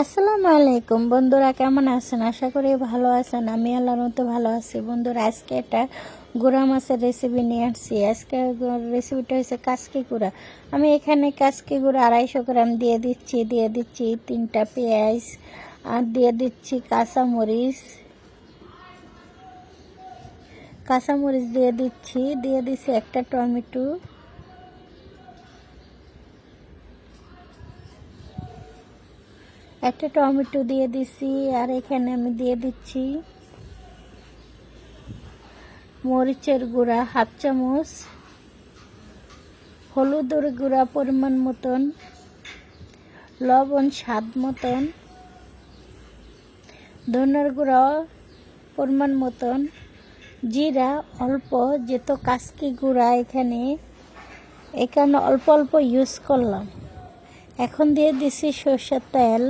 আসসালামু আলাইকুম। বন্ধুরা, কেমন আছেন? আশা করি ভালো আছেন। আমি আল্লাহর মতো ভালো আছি। বন্ধুরা, আজকে একটা গুঁড়া মাছের রেসিপি নিয়ে আসছি। আজকে রেসিপিটা হচ্ছে কাসকি গুঁড়া। আমি এখানে কাসকি গুঁড়া আড়াইশো গ্রাম দিয়ে দিচ্ছি। দিয়ে দিচ্ছি তিনটা পেঁয়াজ আর দিয়ে দিচ্ছি কাঁচামরিচ। কাঁচামরিচ দিয়ে দিচ্ছি। দিয়ে দিচ্ছি একটা টমেটো। একটা টমেটো দিয়ে দিচ্ছি আর এখানে আমি দিয়ে দিচ্ছি মরিচের গুঁড়া, হাফ চামচ হলুদের গুঁড়া পরিমাণ মতন, লবণ স্বাদ মতন, ধনের গুঁড়া পরিমাণ মতন, জিরা অল্প, যেহেতু কাসকি গুঁড়া এখানে এখানে অল্প অল্প ইউজ করলাম। এখন দিয়ে দিছি সর্ষের তেল।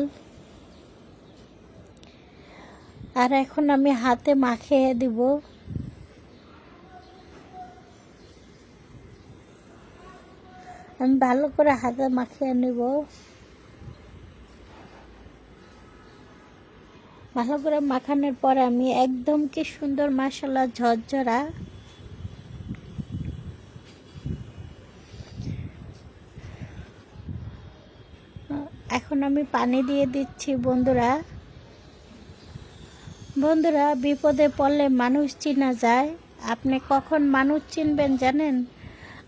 আর এখন আমি হাতে মাখিয়ে দিব। আমি ভালো করে হাতে মাখিয়ে নিব। ভালো করে মাখানোর পর আমি একদম কি সুন্দর মশলা ঝরঝরা। এখন আমি পানি দিয়ে দিচ্ছি, বন্ধুরা। বন্ধুরা, বিপদে পড়লে মানুষ চিনা যায়। আপনি কখন মানুষ চিনবেন জানেন?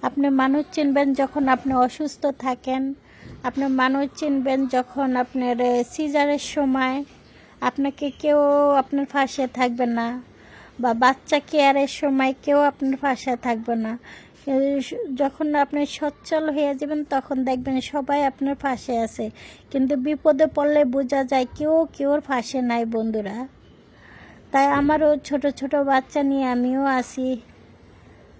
আপনি মানুষ চিনবেন যখন আপনি অসুস্থ থাকেন। আপনি মানুষ চিনবেন যখন আপনার সিজারের সময় আপনাকে কেউ আপনার পাশে থাকবে না বা বাচ্চা কেয়ারের সময় কেউ আপনার পাশে থাকবে না। যখন আপনি সচ্ছল হয়ে যাবেন তখন দেখবেন সবাই আপনার পাশে আছে। কিন্তু বিপদে পড়লে বোঝা যায় কেউ কেউর ফাঁসে নাই বন্ধুরা। তাই আমারও ছোট ছোট বাচ্চা নিয়ে আমিও আসি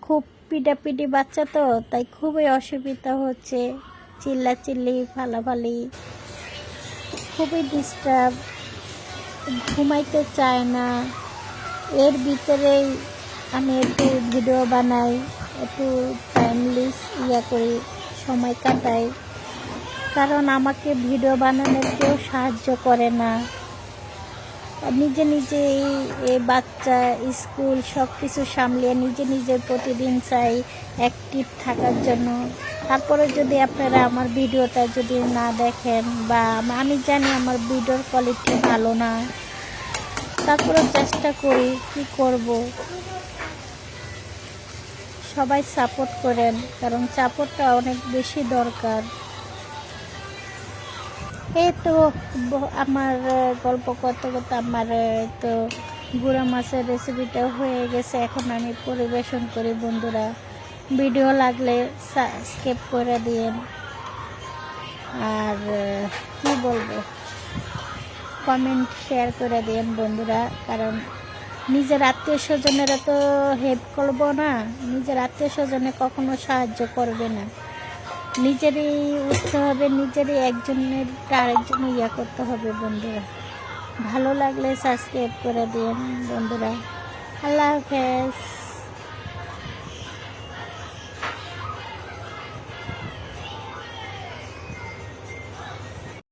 খুব পিটাপিটি বাচ্চা তো, তাই খুবই অসুবিধা হচ্ছে। চিল্লা চিল্লি ফালাফালি। খুবই ডিস্টার্ব ঘুমাইতে চায় না। এর ভিতরেই আমি একটু ভিডিও বানাই, একটু টাইমলিস ইয়া করি, সময় কাটাই। কারণ আমাকে ভিডিও বানানোর কেউ সাহায্য করে না। নিজে নিজে এই বাচ্চা, স্কুল সব কিছু সামলিয়ে নিজে নিজে প্রতিদিন চাই অ্যাক্টিভ থাকার জন্য। তারপরে যদি আপনারা আমার ভিডিওটা যদি না দেখেন বা আমি জানি আমার ভিডিওর কোয়ালিটি ভালো না তারপরে চেষ্টা করি কি করব। সবাই সাপোর্ট করেন, কারণ সাপোর্টটা অনেক বেশি দরকার। এই তো আমার গল্প করতে করতে আমার তো গুঁড়া মাছের রেসিপিটা হয়ে গেছে। এখন আমি পরিবেশন করি বন্ধুরা। ভিডিও লাগলে সাবস্ক্রাইব করে দিন আর কি বলব? কমেন্ট শেয়ার করে দিন বন্ধুরা। কারণ নিজের আত্মীয় স্বজনেরা তো হেল্প করব না। নিজের আত্মীয় স্বজনে কখনো সাহায্য করবে না। নিজেরই উঠতে হবে, নিজেরই একজনের আরেকজন ইয়া করতে হবে বন্ধুরা। ভালো লাগলে সাবস্ক্রাইব করে দিন বন্ধুরা। আল্লাহ হাফেজ।